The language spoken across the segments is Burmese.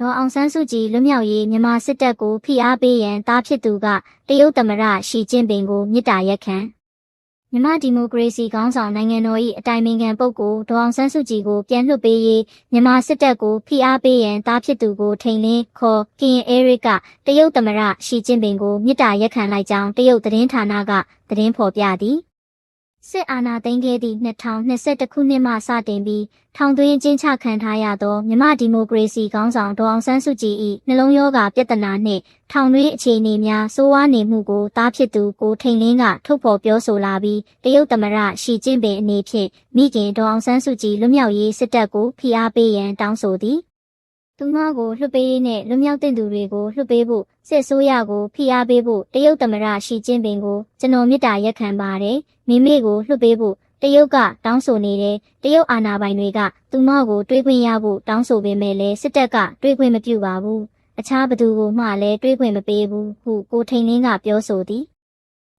ဒေါ်အောင်ဆန်းစုကြည်လွတ်မြောက်ရေးမြန်မာစစ်တပ်ကိုဖိအားပေးရန်တားဖြစ်သူကတရုတ်သမ္မတရှီကျင့်ပင်ကိုမြစ်တာရက်ခံမြန်မာဒီမိုကရေစီခေါင်းဆောင်နိုင်ငံတော်၏အတိုင်ပင်ခံပုဂ္ဂိုလ်ဒေါ်အောင်ဆန်းစုကြည်ကိုပြန်လွှတ်ပေးရေးမြန်မာစစ်တပ်ကိုဖိအားပေးရန်တားဖြစ်သူကိုထိန်လင်းခေါ်ကရင်အဲရစ်ကတရုတ်သမ္မတရှီကျင့်ပင်ကိုမြစ်တာရက်ခံလိုက်ကြောင်းတရုတ်သတင်းဌာနကသတင်းဖော်ပြသည် စစ်အာဏာသိမ်းခဲ့သည့်2021ခုနှစ်မှစတင်ပြီးထောင်သွင်းကျင်းချခံထားရသောမြမဒီမိုကရေစီခေါင်းဆောင်ဒေါ်အောင်ဆန်းစုကြည်၏နှလုံးရောဂါပြဿနာနှင့်ထောင်သွင်းအခြေအနေများစိုးဝါးနေမှုကိုတားဖြစ်သူကိုထိန်လင်းကထုတ်ဖော်ပြောဆိုလာပြီးတရုတ်သမ္မတရှီကျင့်ပင်အနေဖြင့်မိခင်ဒေါ်အောင်ဆန်းစုကြည်လွတ်မြောက်ရေးစစ်တပ်ကိုဖိအားပေးရန်တောင်းဆိုသည် သူမကိုလွှတ်ပေးရေးနဲ့လွတ်မြောက်တဲ့သူတွေကိုလွှတ်ပေးဖို့စစ်ဆိုးရကိုဖိအားပေးဖို့တရုတ်သမ္မတရှီကျင့်ပင်ကိုကျွန်တော်မေတ္တာရက်ခံပါတယ်မိမိကိုလွှတ်ပေးဖို့တရုတ်ကတောင်းဆိုနေတဲ့တရုတ်အာဏာပိုင်တွေကသူမကိုတွေးခွင့်ရဖို့တောင်းဆိုပေမဲ့လည်းစစ်တပ်ကတွေးခွင့်မပြုပါဘူးအခြားဘသူကိုမှလည်းတွေးခွင့်မပေးဘူးဟုကိုထိန်လင်းကပြောဆိုသည်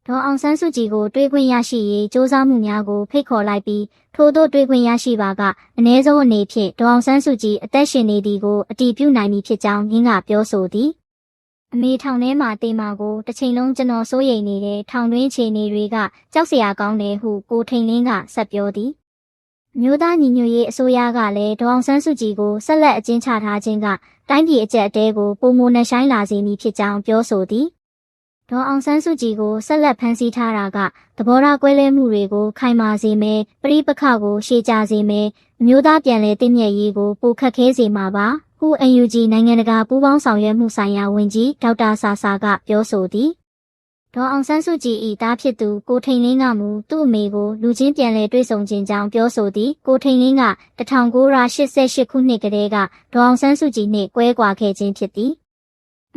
ဒေါ်အောင်ဆန်းစုကြည်ကိုတွေးခွင့်ရရှိရေးစ조사မှုများကိုဖိတ်ခေါ်လိုက်ပြီးထို့သောတွေးခွင့်ရရှိပါကအ ਨੇ ဆုံးအနေဖြင့်ဒေါ်အောင်ဆန်းစုကြည်အသက်ရှင်နေသည်ကိုအတည်ပြုနိုင်ပြီဖြစ်ကြောင်းရင်းကပြောဆိုသည်အမေထောင်ထဲမှာတေမာကိုတစ်ချိန်လုံးကျွန်တော်စိုးရိမ်နေတဲ့ထောင်တွင်းခြေနေတွေကကြောက်စရာကောင်းတယ်ဟုကိုထိန်လင်းကဆက်ပြောသည်အမျိုးသားညီညွတ်ရေးအစိုးရကလည်းဒေါအောင်ဆန်းစုကြည်ကိုဆက်လက်အကျဉ်းချထားခြင်းကတိုင်းပြည်အကြက်အတဲကိုပုံမနှဆိုင်လာစေမည်ဖြစ်ကြောင်းပြောဆိုသည် ဒေါအောင်ဆန်းစုကြည်ကိုဆက်လက်ဖမ်းဆီးထားတာကသဘောထားကွဲလွဲမှုတွေကိုခိုင်မာစေမယ်ပရိပခကိုရှေ့ကြစေမယ်အမျိုးသားပြန်လည်တည်မြဲရေးကိုပိုခက်ခဲစေမှာပါဟု UNG နိုင်ငံတကာပူးပေါင်းဆောင်ရွက်မှုဆိုင်ရာဝန်ကြီးဒေါက်တာဆာဆာကပြောဆိုသည်ဒေါ်အောင်ဆန်းစုကြည်၏တားဖြစ်သူကိုထိန်လင်းကမူသူ့အမေကိုလူချင်းပြန်လည်တွေ့ဆုံခြင်းကြောင့်ပြောဆိုသည်ကိုထိန်လင်းက1988ခုနှစ်ကတည်းကဒေါ်အောင်ဆန်းစုကြည်နှင့်ကွဲကွာခဲ့ခြင်းဖြစ်သည်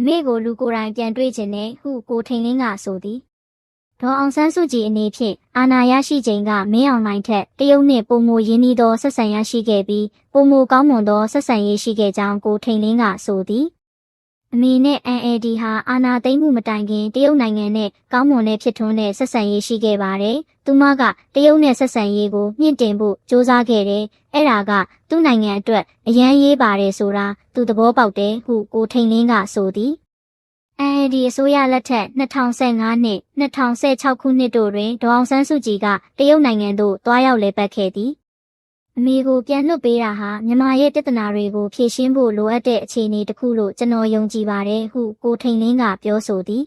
အမေကိုလူကိုယ်တိုင်ပြန်တွေ့ခြင်းနဲ့ဟုကိုထိန်လင်းကဆိုသည်ဒေါ်အောင်ဆန်းစုကြည်အနေဖြင့်အာဏာရရှိချိန်ကမင်းအောင်လှိုင်ထက်တရုတ်နှင့်ပုံမရင်းနှီးသောဆက်ဆံရရှိခဲ့ပြီးပုံမကောင်းမွန်သောဆက်ဆံရေးရှိခဲ့ကြောင်းကိုထိန်လင်းကဆိုသည် အမေနဲ့ NLD ဟာအာဏာသိမ်းမှုမတိုင်ခင်တရုတ်နိုင်ငံနဲ့ကောင်းမွန်တဲ့ဖြစ်ထွန်းတဲ့ဆက်ဆံရေးရှိခဲ့ပါတယ်။သူမကတရုတ်နဲ့ဆက်ဆံရေးကိုမြင့်တင်ဖို့စ조사ခဲ့တယ်။အဲ့ဒါကသူ့နိုင်ငံအတွက်အရန်ရေးပါတယ်ဆိုတာသူသဘောပေါက်တယ်ဟုကိုထိန်လင်းကဆိုသည် NLD အစိုးရလက်ထက်2015နှစ်2016ခုနှစ်တို့တွင်ဒေါအောင်ဆန်းစုကြည်ကတရုတ်နိုင်ငံသို့တွားရောက်လည်ပတ်ခဲ့သည် အမေကိုပြန်လွတ်ပေးတာဟာမြန်မာရဲ့ပြဿနာတွေကိုဖြေရှင်းဖို့လိုအပ်တဲ့အခြေအနေတစ်ခုလို့ကျွန်တော်ယုံကြည်ပါတယ်ဟုကိုထိန်လင်းကပြောဆိုသည်